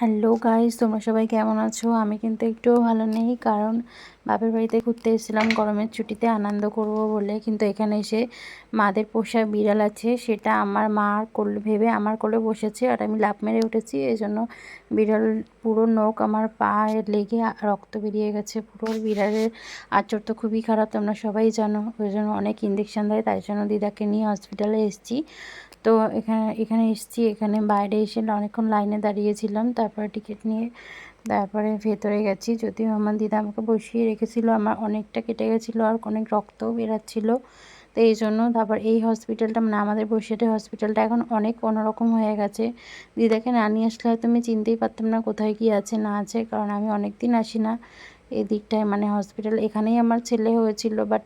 Hello guys, তোমরা সবাই কেমন আছো? আমি কিন্তু একটুও ভালো নেই, কারণ বাপের বাড়িতে ঘুরতে এসেছিলাম, গরমের ছুটিতে আনন্দ করব বলে। কিন্তু এখানে এসে মাদের পোষা বিড়াল আছে, সেটা আমার মা কোলে ভেবে আমার কোলে বসেছে আর আমি লাভ মেরে উঠেছি। এই জন্য বিড়াল পুরো নখ আমার পায়ে লেগে রক্ত বেরিয়ে গেছে, পুরো বিড়ালের আচর তো খুবই খারাপ, তোমরা সবাই জানো। ওই জন্য অনেক ইঞ্জেকশান দেয়, তাই জন্য দিদাকে নিয়ে হসপিটালে এসেছি। তো এখানে এখানে এসেছি, এখানে বাইরে এসে অনেকক্ষণ লাইনে দাঁড়িয়েছিলাম তারপরে টিকিট নিয়ে তারপরে ভেতরে গেছি। যদিও আমার দিদা আমাকে বসিয়ে রেখেছিল, আমার অনেকটা কেটে গেছিল আর অনেক রক্তও বেরাচ্ছিলো। তো এই জন্য তারপর এই হসপিটালটা মানে আমাদের বসিরহাটের হসপিটালটা এখন অনেক অন্যরকম হয়ে গেছে। দিদাকে না নিয়ে আসলে হয়তো আমি চিনতেই পারতাম না কোথায় কী আছে, না আছে, কারণ আমি অনেক দিন আসি না। এই দিকটায় মানে হসপিটাল এখানেই আমার ছেলে হয়েছিল বাট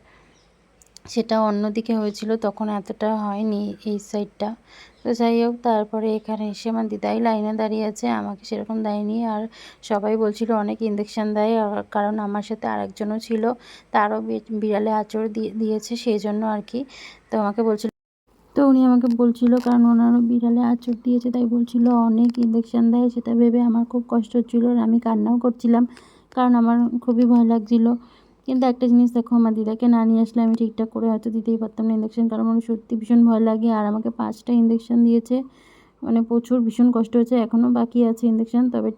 সেটা অন্যদিকে হয়েছিল, তখন এতটা হয়নি এই সাইডটা তো যাই হোক, তারপরে এখানে এসে আমার দিদাই লাইনে দাঁড়িয়ে আছে, আমাকে সেরকম দেয়নি। আর সবাই বলছিল অনেক ইঞ্জেকশান দেয় কারণ আমার সাথে আরেকজনও ছিল, তারও বিড়ালে আচর দিয়ে, দিয়েছে সেই জন্য আর কি। তো আমাকে বলছিল, তো উনি আমাকে বলছিল, কারণ ওনারও বিড়ালে আচর দিয়েছে, তাই বলছিল অনেক ইঞ্জেকশান দেয়, সেটা ভেবে আমার খুব কষ্ট হচ্ছিল আর আমি কান্নাও করছিলাম, কারণ আমার খুবই ভয় লাগছিল। কিন্তু একটা জিনিস দেখো আমার দিদাকে না নিয়ে আসলে আমি ঠিকঠাক করে হয়তো দিতেই পারতাম না ইঞ্জেকশন কারণ আমার সত্যি ভীষণ ভয় লাগে আর আমাকে পাঁচটা ইঞ্জেকশন দিয়েছে। মানে প্রচুর ভীষণ কষ্ট হয়েছে এখনও বাকি আছে ইঞ্জেকশন তবে